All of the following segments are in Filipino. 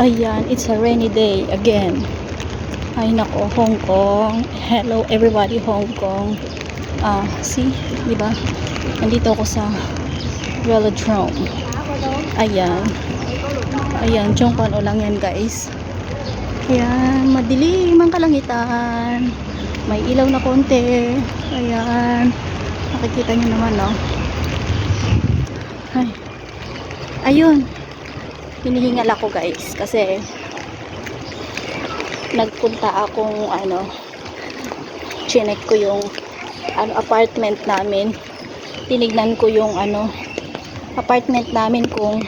Ayan, it's a rainy day again. Ay nako, Hong Kong. Hello everybody, Hong Kong. Ah, see, di ba? Nandito ako sa velodrome. Ayan. Ayan, Chongkwan o lang yan guys. Ayan, madilim ang kalangitan. May ilaw na konti. Ayan. Makikita nyo naman, no? Ay. Ayun. Hinihingal ako guys kasi nagpunta akong ano chinek ko yung ano apartment namin. Tinignan ko yung ano apartment namin kung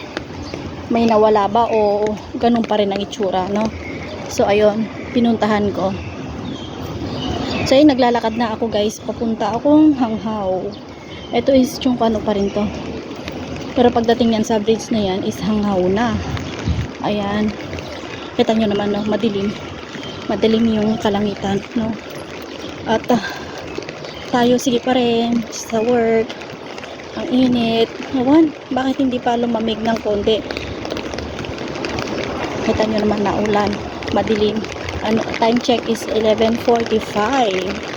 may nawala ba o ganun pa rin ang itsura no? So ayun pinuntahan ko. So ayun naglalakad na ako guys papunta akong hanghaw ito is yung ano pa rin to pero pagdating yan sa bridge na yan is hanghaw na. Ayan. Kita nyo naman no? Madilim. Madilim yung kalangitan no? At ah, tayo sige pa rin. Sa work. Ang init. Ewan bakit hindi pa lumamig ng konti? Kita nyo naman na ulan madilim. Ano time check is 11.45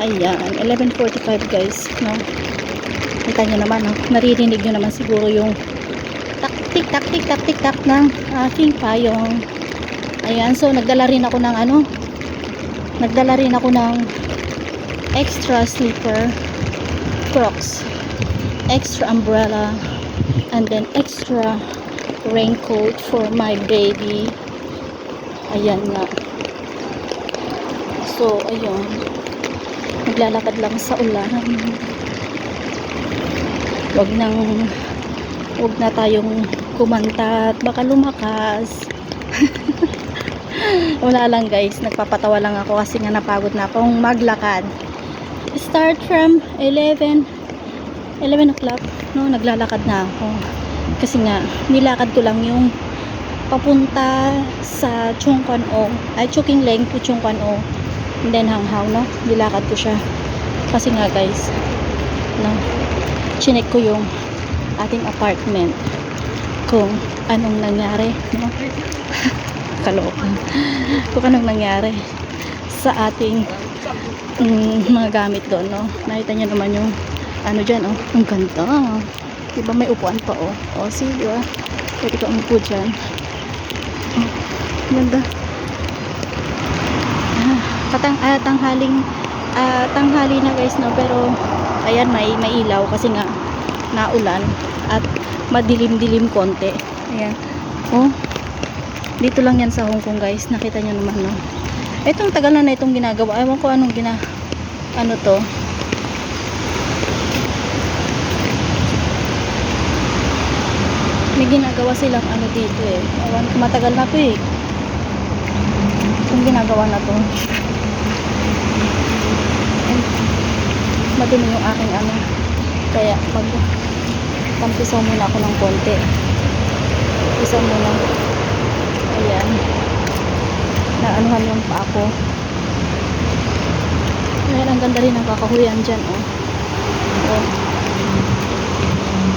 ayan 11.45 guys no kita nyo naman no? naririnig nyo naman siguro yung tak tik tak tik tak tik tak ng aking payong. Ayan so nagdala rin ako ng ano? Nagdala rin ako ng extra slipper crocs extra umbrella and then extra raincoat for my baby. Ayan nga. So ayun naglalakad lang sa ulan wag nang wag na tayong kumanta at baka lumakas. Wala lang guys. Nagpapatawa lang ako kasi nga napagod na akong maglakad. Start from 11 11 o'clock no? Naglalakad na ako. Kasi nga nilakad ko lang yung papunta sa Chongkwan O ay Chuking Leng to Chongkwan O and then Hanghaw no? Nilakad ko siya. Kasi nga guys no chinek ko yung ating apartment kung anong nangyari no? Kalokan kung anong nangyari sa ating mm, mga gamit doon no? Nakita niyo naman yung ano dyan oh. Ang ganda. Diba may upuan pa oh. Oh see diba? Pwede ka umupo dyan. Oh, ganda. Ah, katang ah, tanghaling ah, tanghali na guys no? Pero ayan may may ilaw kasi nga naulan at madilim-dilim konti. Ayan. Oh dito lang yan sa Hong Kong guys. Nakita nyo naman no? Itong tagal na na itong ginagawa. Ewan ko anong gina ano to. May ginagawa silang ano dito eh. Matagal na to eh. Itong ginagawa na to madumi yung aking ano kaya mag tampisaw muna ako ng konti. Tampisaw muna. Ayan. Naanuhan yung pa ako ayan ang ganda rin ng kakahuyan dyan oh. Oh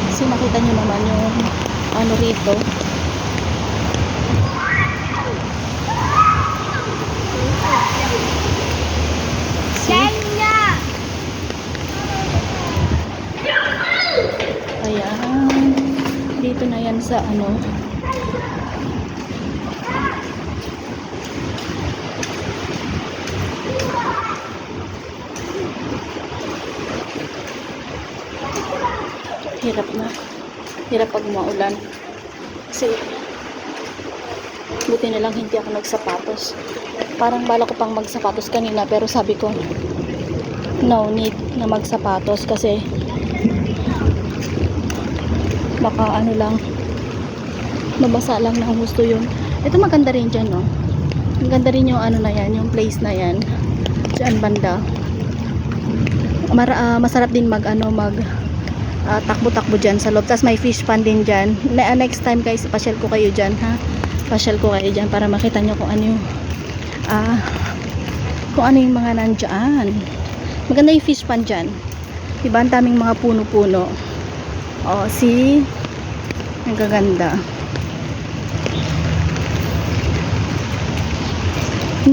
kasi nakita nyo naman yung ano rito dito na yan sa ano. Hirap na. Hirap pag maulan. Kasi buti na lang hindi ako nagsapatos. Parang bala ko pang magsapatos kanina pero sabi ko no need na magsapatos kasi baka ano lang mabasa lang ng gusto yun ito maganda rin dyan no ang ganda rin yung ano na yan yung place na yan dyan banda Mara, ah, masarap din mag ano mag ah, takbo-takbo dyan sa loob. Tapos may fish pond din dyan. Ne- ah, next time guys, pasyal ko kayo dyan ha. Pasyal ko kayo dyan para makita nyo kung ano yung ah, kung ano yung mga nandyan. Maganda yung fish pond dyan. Diba? Ang daming mga puno-puno. O, see? Ang gaganda.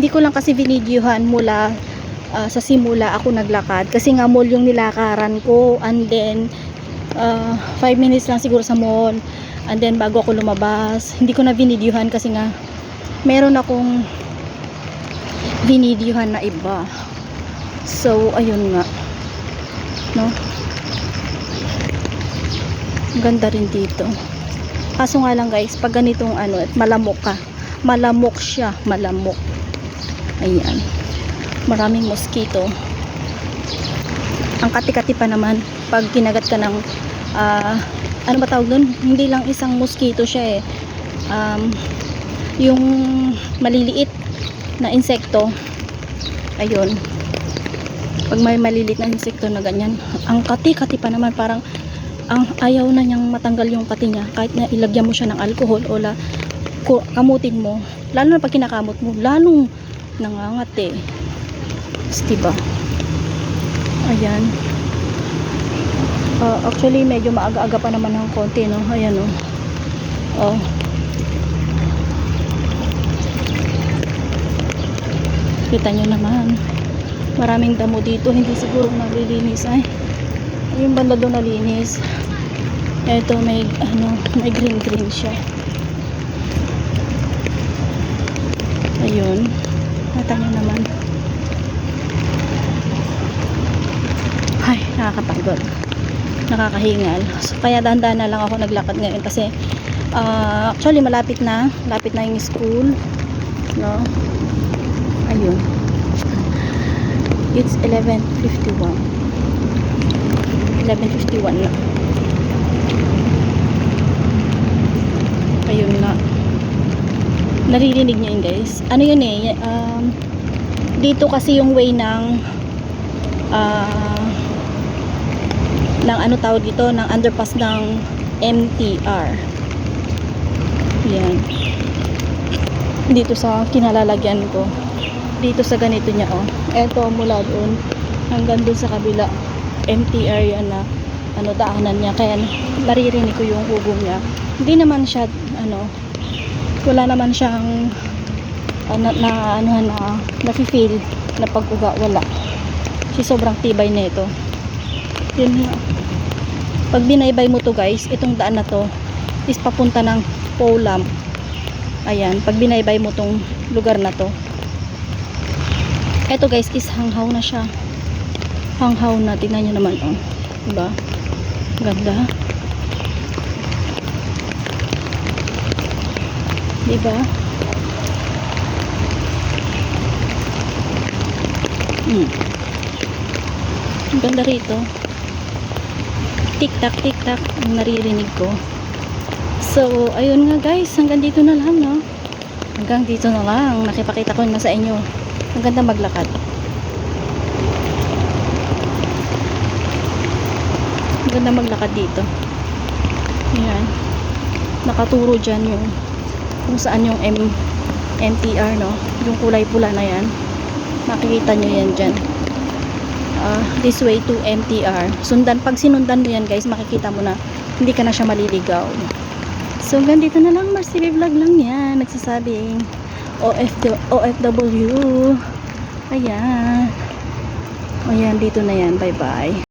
hindi ko lang kasi binidyohan mula ah, sa simula ako naglakad. Kasi nga mall yung nilakaran ko. And then 5 minutes lang siguro sa mall. And then bago ako lumabas. Hindi ko na binidyohan kasi nga meron akong binidyohan na iba. So ayun nga. No ganda rin dito. Kaso nga lang guys pag ganitong ano malamok ka. Malamok siya malamok. Ayan. Maraming mosquito. Ang kati-kati pa naman pag kinagat ka ng ah, ano ba tawag doon hindi lang isang mosquito siya eh. Um, yung maliliit na insekto ayun. Pag may maliliit na insekto na ganyan ang kati-kati pa naman parang ang ayaw na niyang matanggal yung kati niya kahit na ilagyan mo siya ng alcohol o la, kamutin mo lalo na pag kinakamot mo lalong nangangat eh diba? Ayan. Ah, actually medyo maaga-aga pa naman ng konti no? Ayan oh oh. Kita nyo naman. Maraming damo dito hindi siguro nalilinis ay yung banda doon nalinis. Eto may ano may green green siya. Ayun. Kita nyo naman. Ay nakakapagod. Nakakahingal. So, kaya dahan na lang ako naglakad ngayon kasi ah, actually malapit na. Malapit na yung school. No? Ayun. It's 11.51 11.51 na. Ayun nga. Naririnig nyo yun guys. Ano yun eh um, dito kasi yung way ng ah ng ano tawag dito ng underpass ng MTR yan. Dito sa kinalalagyan ko. Dito sa ganito niya oh. Eto mula doon hanggang doon sa kabila MTR yan na ano daanan niya. Kaya naririnig ko yung hugong niya. Hindi naman siya ano wala naman siyang uh, na, na ano na nafe-feel na pag-uga wala. Kasi sobrang tibay na ito. Yun pag binaybay mo to guys itong daan na to is papunta ng pole lamp ayan pag binaybay mo tong lugar na to. Eto guys is hanghaw na siya hanghaw na tingnan nyo naman oh. Diba? Ganda. Diba? Hmm. Ang ganda rito. Tik tak tik tak ang naririnig ko. So ayun nga guys. Hanggang dito na lang no? Hanggang dito na lang. Nakipakita ko na sa inyo. Ang ganda maglakad ang ganda maglakad dito. Ayan. Nakaturo dyan yung kung saan yung M MTR no? Yung kulay pula na yan. Makikita nyo yan dyan. Ah, this way to MTR sundan pag sinundan mo yan guys makikita mo na hindi ka na siya maliligaw. So hanggang dito na lang Marcy vlog lang yan nagsasabing OFW, OFW ayan. Ayan dito na yan. Bye bye